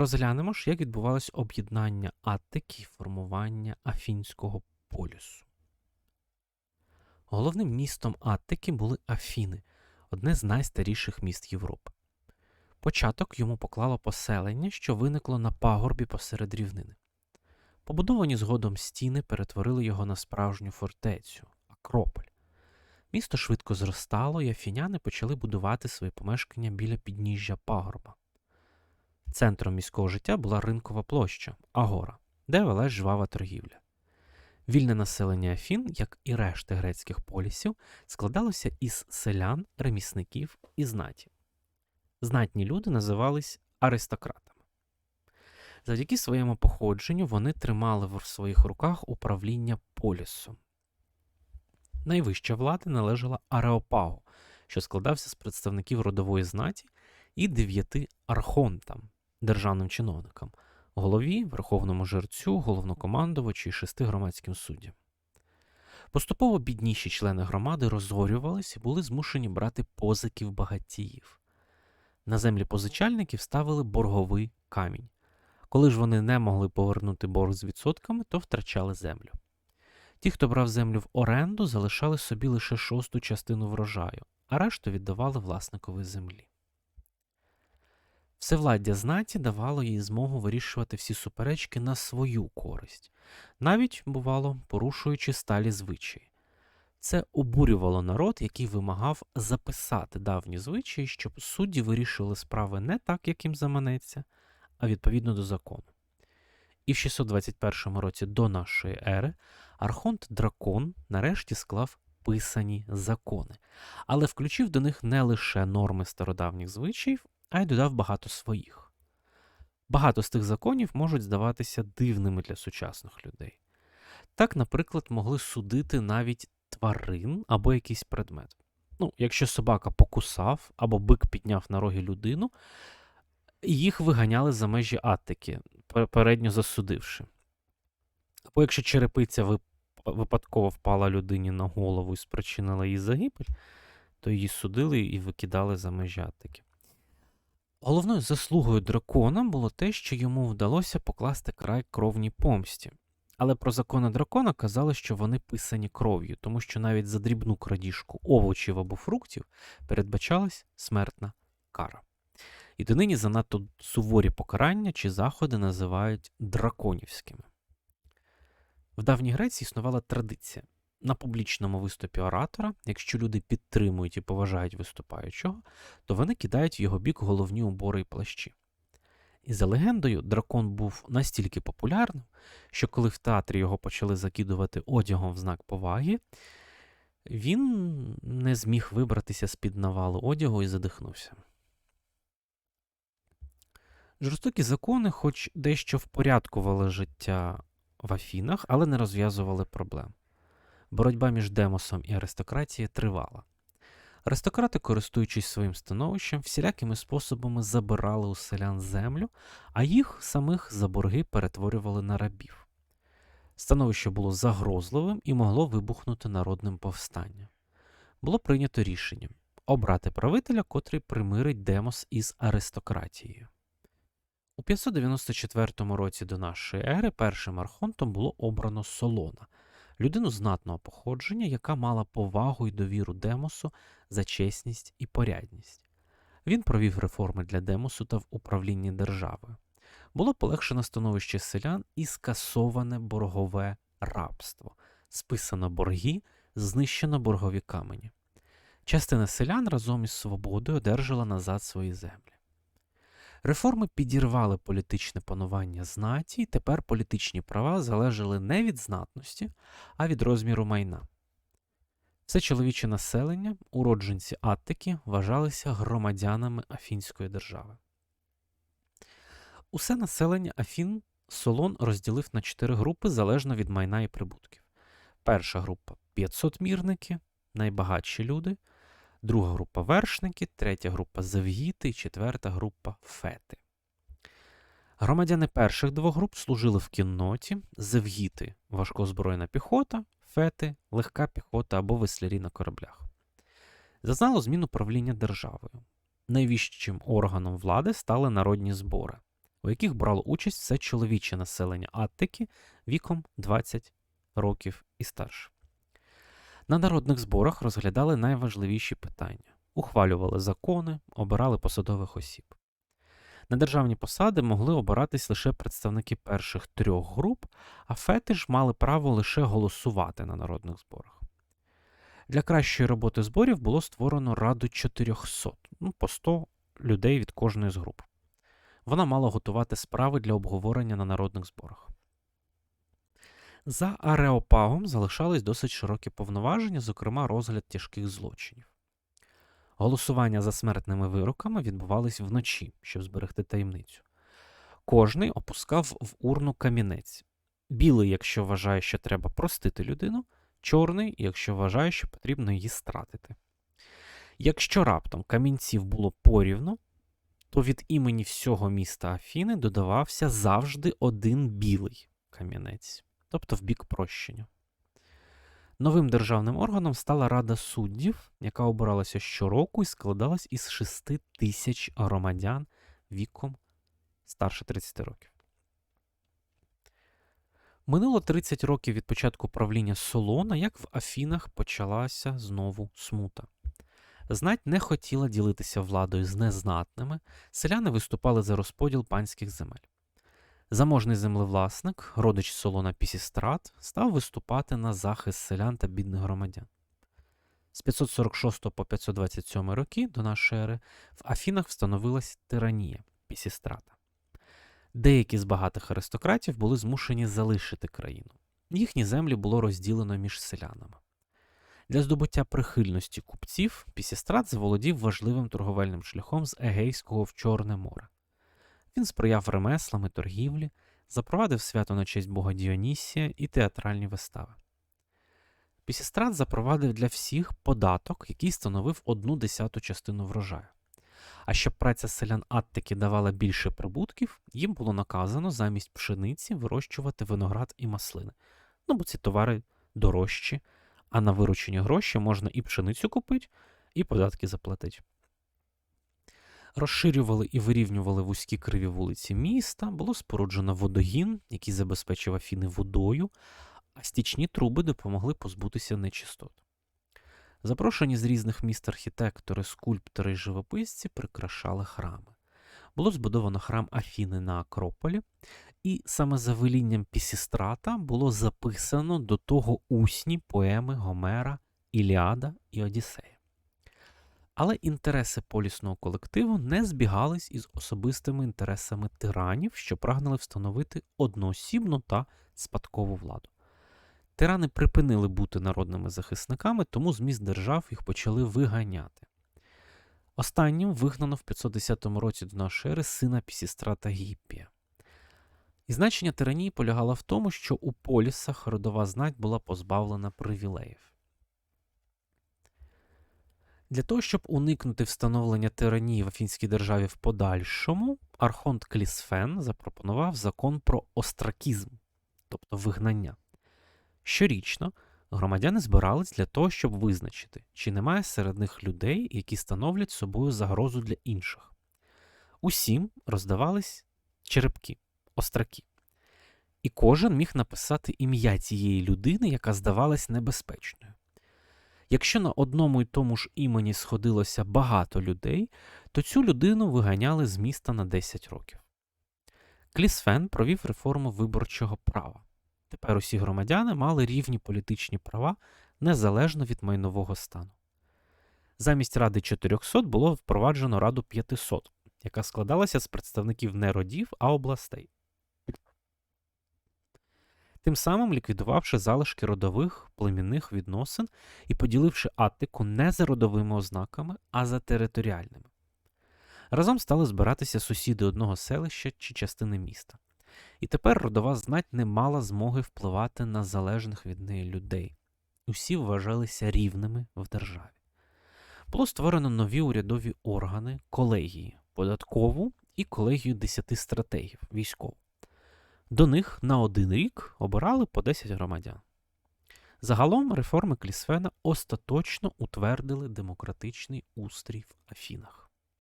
Розглянемо ж, як відбувалось об'єднання Аттики і формування Афінського полюсу. Головним містом Аттики були Афіни, одне з найстаріших міст Європи. Початок йому поклало поселення, що виникло на пагорбі посеред рівнини. Побудовані згодом стіни перетворили його на справжню фортецю Акрополь. Місто швидко зростало, і афіняни почали будувати свої помешкання біля підніжжя пагорба. Центром міського життя була ринкова площа Агора, де велась жвава торгівля. Вільне населення Афін, як і решти грецьких полісів, складалося із селян, ремісників і знаті. Знатні люди називались аристократами. Завдяки своєму походженню вони тримали в своїх руках управління полісом. Найвища влада належала Ареопагу, що складався з представників родової знаті і дев'яти архонтам, державним чиновникам, голові, верховному жерцю, головнокомандувачу і шести громадським суддям. Поступово бідніші члени громади розорювались і були змушені брати позики в багатіїв. На землі позичальників ставили борговий камінь. Коли ж вони не могли повернути борг з відсотками, то втрачали землю. Ті, хто брав землю в оренду, залишали собі лише шосту частину врожаю, а решту віддавали власникові землі. Всевладдя знаті давало їй змогу вирішувати всі суперечки на свою користь, навіть, бувало, порушуючи сталі звичаї. Це обурювало народ, який вимагав записати давні звичаї, щоб судді вирішували справи не так, як їм заманеться, а відповідно до закону. І в 621 році до нашої ери Архонт Дракон нарешті склав писані закони, але включив до них не лише норми стародавніх звичаїв, а й додав багато своїх. Багато з тих законів можуть здаватися дивними для сучасних людей. Так, наприклад, могли судити навіть тварин або якийсь предмет. Ну, якщо собака покусав або бик підняв на роги людину, їх виганяли за межі Аттики, передньо засудивши. Або якщо черепиця випадково впала людині на голову і спричинила її загибель, то її судили і викидали за межі Аттики. Головною заслугою дракона було те, що йому вдалося покласти край кровній помсті. Але про закони дракона казали, що вони писані кров'ю, тому що навіть за дрібну крадіжку овочів або фруктів передбачалась смертна кара. І донині занадто суворі покарання чи заходи називають драконівськими. В давній Греції існувала традиція. На публічному виступі оратора, якщо люди підтримують і поважають виступаючого, то вони кидають в його бік головні убори і плащі. І за легендою, дракон був настільки популярним, що коли в театрі його почали закидувати одягом в знак поваги, він не зміг вибратися з під навалу одягу і задихнувся. Жорстокі закони, хоч дещо впорядкували життя в Афінах, але не розв'язували проблем. Боротьба між демосом і аристократією тривала. Аристократи, користуючись своїм становищем, всілякими способами забирали у селян землю, а їх самих за борги перетворювали на рабів. Становище було загрозливим і могло вибухнути народним повстанням. Було прийнято рішення обрати правителя, котрий примирить демос із аристократією. У 594 році до нашої ери першим архонтом було обрано Солона, людину знатного походження, яка мала повагу і довіру Демосу за чесність і порядність. Він провів реформи для Демосу та в управлінні державою. Було полегшено становище селян і скасоване боргове рабство, списано борги, знищено боргові камені. Частина селян разом із свободою одержала назад свої землі. Реформи підірвали політичне панування знаті, і тепер політичні права залежали не від знатності, а від розміру майна. Все чоловіче населення, уродженці Аттики, вважалися громадянами Афінської держави. Усе населення Афін Солон розділив на чотири групи залежно від майна і прибутків. Перша група 500 мірники, найбагатші люди друга група вершники, третя група завгіти і четверта група фети. Громадяни перших двох груп служили в кінноті, завгіти важкозброєна піхота, фети, легка піхота або веслярі на кораблях. Зазнало зміну правління державою. Найвищим органом влади стали народні збори. у яких брало участь все чоловіче населення Аттики віком 20 років і старше. На народних зборах розглядали найважливіші питання, ухвалювали закони, обирали посадових осіб. На державні посади могли обиратись лише представники перших трьох груп, а фети ж мали право лише голосувати на народних зборах. Для кращої роботи зборів було створено раду 400, ну, по 100 людей від кожної з груп. Вона мала готувати справи для обговорення на народних зборах. За Ареопагом залишались досить широкі повноваження, зокрема розгляд тяжких злочинів. Голосування за смертними вироками відбувались вночі, щоб зберегти таємницю. Кожний опускав в урну камінець. Білий, якщо вважає, що треба простити людину, чорний, якщо вважає, що потрібно її стратити. Якщо раптом камінців було порівну, то від імені всього міста Афіни додавався завжди один білий камінець, тобто в бік прощення. Новим державним органом стала Рада суддів, яка обиралася щороку і складалась із 6 тисяч громадян віком старше 30 років. Минуло 30 років від початку правління Солона, як в Афінах почалася знову смута. Знать не хотіла ділитися владою з незнатними, селяни виступали за розподіл панських земель. Заможний землевласник, родич Солона Пісістрат, став виступати на захист селян та бідних громадян. З 546 по 527 роки до нашої ери в Афінах встановилась тиранія Пісістрата. Деякі з багатих аристократів були змушені залишити країну. Їхні землі було розділено між селянами. Для здобуття прихильності купців Пісістрат заволодів важливим торговельним шляхом з Егейського в Чорне море. Він сприяв ремеслам і торгівлі, запровадив свято на честь Бога Діонісія і театральні вистави. Пісістрат запровадив для всіх податок, який становив одну десяту частину врожаю. А щоб праця селян Аттики давала більше прибутків, їм було наказано замість пшениці вирощувати виноград і маслини. Ну бо ці товари дорожчі, а на виручені гроші можна і пшеницю купити, і податки заплатити. Розширювали і вирівнювали вузькі криві вулиці міста, було споруджено водогін, який забезпечив Афіни водою, а стічні труби допомогли позбутися нечистот. Запрошені з різних міст архітектори, скульптори і живописці прикрашали храми. Було збудовано храм Афіни на Акрополі, і саме за велінням Пісістрата було записано до того усні поеми Гомера, Іліада і Одіссея. Але інтереси полісного колективу не збігались із особистими інтересами тиранів, що прагнули встановити одноосібну та спадкову владу. Тирани припинили бути народними захисниками, тому з міст держав їх почали виганяти. Останнім вигнано в 510 році до нашої ери сина Пісістрата Гіппія. І значення тиранії полягало в тому, що у полісах родова знать була позбавлена привілеїв. Для того, щоб уникнути встановлення тиранії в Афінській державі в подальшому, Архонт Клісфен запропонував закон про остракізм, тобто вигнання. Щорічно громадяни збирались для того, щоб визначити, чи немає серед них людей, які становлять собою загрозу для інших. Усім роздавались черепки, остраки. І кожен міг написати ім'я цієї людини, яка здавалась небезпечною. Якщо на одному й тому ж імені сходилося багато людей, то цю людину виганяли з міста на 10 років. Клісфен провів реформу виборчого права. Тепер усі громадяни мали рівні політичні права незалежно від майнового стану. Замість ради 400 було впроваджено раду 500, яка складалася з представників не родів, а областей. Тим самим ліквідувавши залишки родових племінних відносин і поділивши Аттику не за родовими ознаками, а за територіальними. Разом стали збиратися сусіди одного селища чи частини міста. І тепер родова знать не мала змоги впливати на залежних від неї людей. Усі вважалися рівними в державі. Було створено нові урядові органи, колегії, податкову і колегію десяти стратегів військову. До них на один рік обирали по 10 громадян. Загалом реформи Клісфена остаточно утвердили демократичний устрій в Афінах.